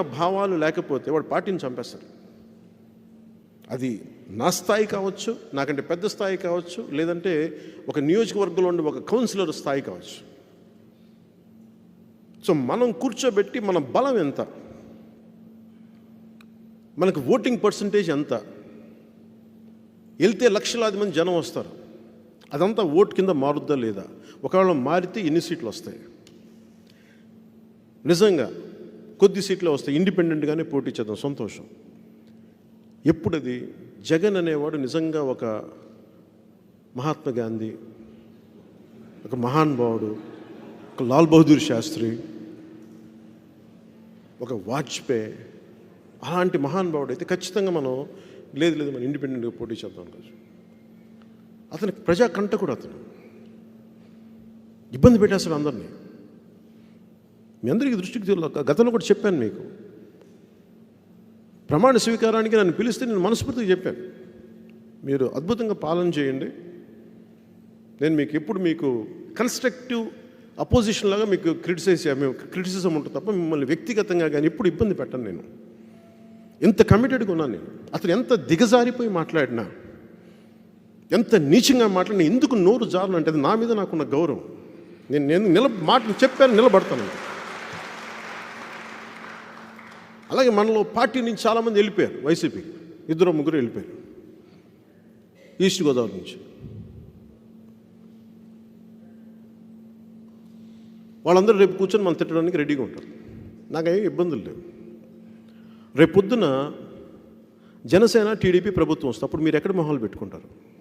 భావాలు లేకపోతే వాడు పార్టీని చంపేస్తారు అది నా స్థాయి కావచ్చు నాకంటే పెద్ద స్థాయి కావచ్చు లేదంటే ఒక నియోజకవర్గంలో ఉండే ఒక కౌన్సిలర్ స్థాయి కావచ్చు. సో మనం కూర్చోబెట్టి మన బలం ఎంత? మనకు ఓటింగ్ పర్సంటేజ్ ఎంత? వెళ్తే లక్షలాది మంది జనం వస్తారు. అదంతా ఓటు కింద మారుద్దా లేదా? ఒకవేళ మారితే ఎన్ని సీట్లు వస్తాయి? నిజంగా కొద్ది సీట్లు వస్తాయి. ఇండిపెండెంట్గానే పోటీ చేద్దాం. సంతోషం. ఎప్పుడది? జగన్ అనేవాడు నిజంగా ఒక మహాత్మా గాంధీ ఒక మహానుభావుడు ఒక లాల్ బహదూర్ శాస్త్రి ఒక వాజ్పేయి అలాంటి మహానుభావుడు అయితే ఖచ్చితంగా మనం లేదు లేదు మనం ఇండిపెండెంట్గా పోటీ చేద్దాం అనుకోవచ్చు. అతనికి ప్రజా కూడా అతను. ఇబ్బంది పెట్టేస్తాడు అందరినీ. మీ అందరికీ దృష్టికి తెలు- గతంలో కూడా చెప్పాను మీకు. ప్రమాణ స్వీకారానికి నన్ను పిలిస్తే నేను మనస్ఫూర్తిగా చెప్పాను. మీరు అద్భుతంగా పాలన చేయండి. నేను మీకు ఎప్పుడు మీకు కన్స్ట్రక్టివ్ అపోజిషన్ లాగా మీకు క్రిటిసైజ్ మేము క్రిటిసిజం ఉంటుంది తప్ప మిమ్మల్ని వ్యక్తిగతంగా కానీ ఎప్పుడు ఇబ్బంది పెట్టను నేను. ఎంత కమిటెడ్గా ఉన్నాను నేను. అతను ఎంత దిగజారిపోయి మాట్లాడినా ఎంత నీచంగా మాట్లాడినా ఎందుకు నోరు జారులు అంటే అది నా మీద నాకున్న గౌరవం. నేను నేను నిల మాటలు చెప్పాను నిలబడతాను. అలాగే మనలో పార్టీ నుంచి చాలామంది వెళ్ళిపోయారు వైసీపీ. ఇద్దరు ముగ్గురు వెళ్ళిపోయారు. ఈస్ట్ గోదావరి నుంచి. వాళ్ళందరూ రేపు కూర్చొని మనం తిట్టడానికి రెడీగా ఉంటారు. నాకేం ఇబ్బందులు లేవు. రేపు పొద్దున జనసేన టీడీపీ ప్రభుత్వం వస్తుంది అప్పుడు మీరు ఎక్కడ మొహాలు పెట్టుకుంటారు?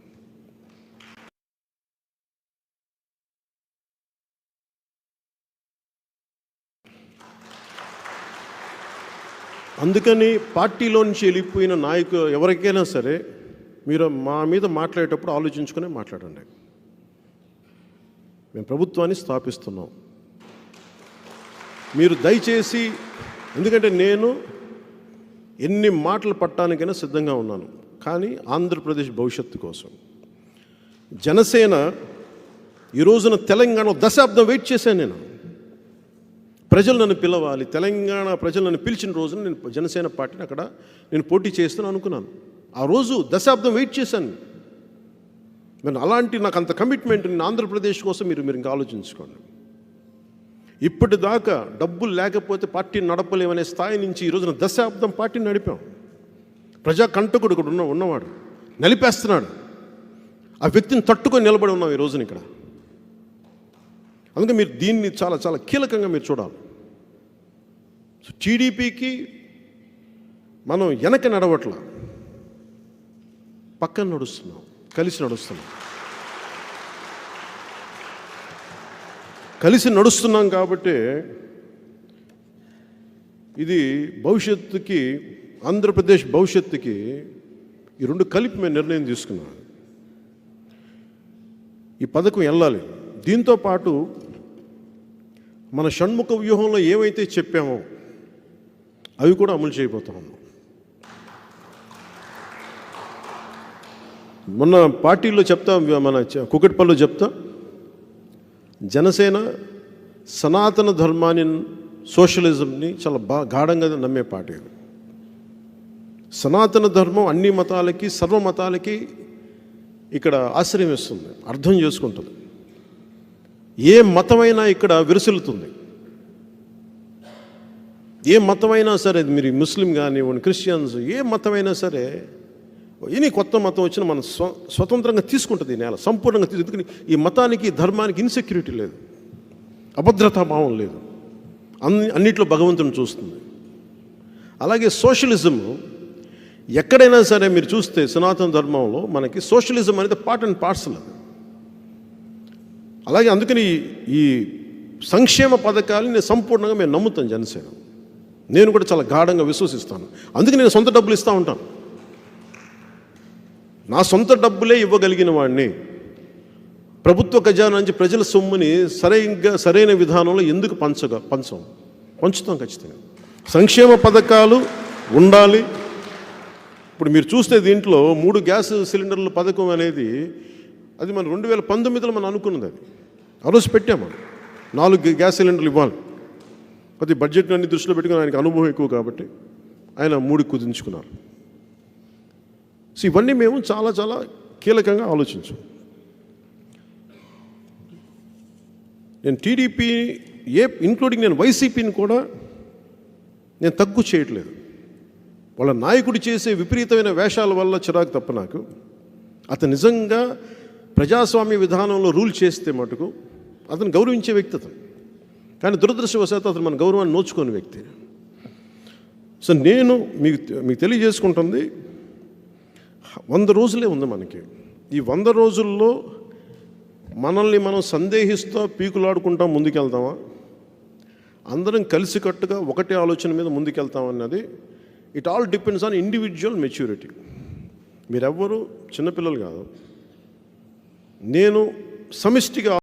అందుకని పార్టీలో నుంచి వెళ్ళిపోయిన నాయకులు ఎవరికైనా సరే మీరు మా మీద మాట్లాడేటప్పుడు ఆలోచించుకునే మాట్లాడండి. మేము ప్రభుత్వాన్ని స్థాపిస్తున్నాం. మీరు దయచేసి ఎందుకంటే నేను ఎన్ని మాటలు పట్టడానికైనా సిద్ధంగా ఉన్నాను కానీ ఆంధ్రప్రదేశ్ భవిష్యత్తు కోసం. జనసేన ఈ రోజున తెలంగాణ దశాబ్దం వెయిట్ చేశాను నేను. ప్రజలు నన్ను పిలవాలి. తెలంగాణ ప్రజలు నన్ను పిలిచిన రోజున నేను జనసేన పార్టీని అక్కడ నేను పోటీ చేస్తాను అనుకున్నాను. ఆ రోజు దశాబ్దం వెయిట్ చేశాను. నేను అలాంటి నాకు అంత కమిట్మెంట్ నేను ఆంధ్రప్రదేశ్ కోసం మీరు మీరు ఇంకా ఆలోచించుకోండి. ఇప్పటిదాకా డబ్బులు లేకపోతే పార్టీని నడపలేమనే స్థాయి నుంచి ఈ రోజున దశాబ్దం పార్టీని నడిపాం. ప్రజా కంటకుడు కూడా ఉన్న ఉన్నవాడు. నలిపేస్తున్నాడు. ఆ వ్యక్తిని తట్టుకొని నిలబడి ఉన్నాం ఈ రోజున ఇక్కడ. అందుకే మీరు దీన్ని చాలా చాలా కీలకంగా మీరు చూడాలి. సో టీడీపీకి మనం వెనక నడవట్ల. పక్కన నడుస్తున్నాం. కలిసి నడుస్తున్నాం. కలిసి నడుస్తున్నాం కాబట్టి ఇది భవిష్యత్తుకి ఆంధ్రప్రదేశ్ భవిష్యత్తుకి ఈ రెండు కలిపి మేము నిర్ణయం తీసుకున్నాం. ఈ పథకం వెళ్ళాలి. దీంతో పాటు మన షణ్ముఖ వ్యూహంలో ఏవైతే చెప్పామో అవి కూడా అమలు చేయబోతా ఉన్నాం. మొన్న పార్టీలో చెప్తా మన చ- కుకట్పల్లిలో చెప్తా జనసేన సనాతన ధర్మాన్ని సోషలిజంని చాలా బా గాఢంగా నమ్మే పార్టీ సనాతన ధర్మం అన్ని మతాలకి సర్వ మతాలకి ఇక్కడ ఆశ్రయం ఇస్తుంది అర్థం చేసుకుంటుంది. ఏ మతమైనా ఇక్కడ విరుసులుతుంది. ఏ మతమైనా సరే మీరు ముస్లిం కానివ్వండి క్రిస్టియన్స్ ఏ మతమైనా సరే ఎనీ కొత్త మతం వచ్చినా మనం స్వ స్వతంత్రంగా తీసుకుంటుంది ఈ నేల సంపూర్ణంగా తీసుకుని ఈ మతానికి ధర్మానికి ఇన్సెక్యూరిటీ లేదు. అభద్రతా భావం లేదు. అన్ని అన్నిట్లో భగవంతుని చూస్తుంది. అలాగే సోషలిజం ఎక్కడైనా సరే మీరు చూస్తే సనాతన ధర్మంలో మనకి సోషలిజం అనేది పార్ట్ అండ్ పార్సల్ అది. అలాగే అందుకని ఈ- సంక్షేమ పథకాలని నేను సంపూర్ణంగా మేము నమ్ముతాను జనసేన. నేను కూడా చాలా గాఢంగా విశ్వసిస్తాను. అందుకే నేను సొంత డబ్బులు ఇస్తూ ఉంటాను. నా సొంత డబ్బులే ఇవ్వగలిగిన వాడిని ప్రభుత్వ ఖజానా నుంచి ప్రజల సొమ్ముని సరైన సరైన విధానంలో ఎందుకు పంచగా పంచం? పంచుతాం ఖచ్చితంగా. సంక్షేమ పథకాలు ఉండాలి. ఇప్పుడు మీరు చూస్తే దీంట్లో మూడు గ్యాస్ సిలిండర్ల పథకం అనేది అది మనం రెండు వేల పంతొమ్మిదిలో మనం అనుకున్నది అది. ఆ రోజు పెట్టాము. నాలుగు గ్యాస్ సిలిండర్లు ఇవ్వాలి. అది బడ్జెట్ అన్ని దృష్టిలో పెట్టుకుని ఆయనకు అనుభవం ఎక్కువ కాబట్టి ఆయన మూడు కుదించుకున్నారు. సో ఇవన్నీ మేము చాలా చాలా కీలకంగా ఆలోచించాం. నేను టీడీపీ ఏ ఇంక్లూడింగ్ నేను వైసీపీని కూడా నేను తగ్గు చేయట్లేదు. వాళ్ళ నాయకుడు చేసే విపరీతమైన వేషాల వల్ల చిరాకు తప్ప నాకు. అతను నిజంగా ప్రజాస్వామ్య విధానంలో రూల్ చేస్తే మటుకు అతను గౌరవించే వ్యక్తి అతను. కానీ దురదృష్టవశాత్తు అతను మన గౌరవాన్ని నోచుకోని వ్యక్తి. సో నేను మీకు మీకు తెలియజేసుకుంటుంది వంద రోజులే ఉంది మనకి. ఈ వంద రోజుల్లో మనల్ని మనం సందేహిస్తూ పీకులాడుకుంటా ముందుకెళ్తామా? అందరం కలిసికట్టుగా ఒకటే ఆలోచన మీద ముందుకెళ్తామన్నది. It all depends on individual maturity మీరెవ్వరూ చిన్నపిల్లలు కాదు. నేను సమిష్టిగా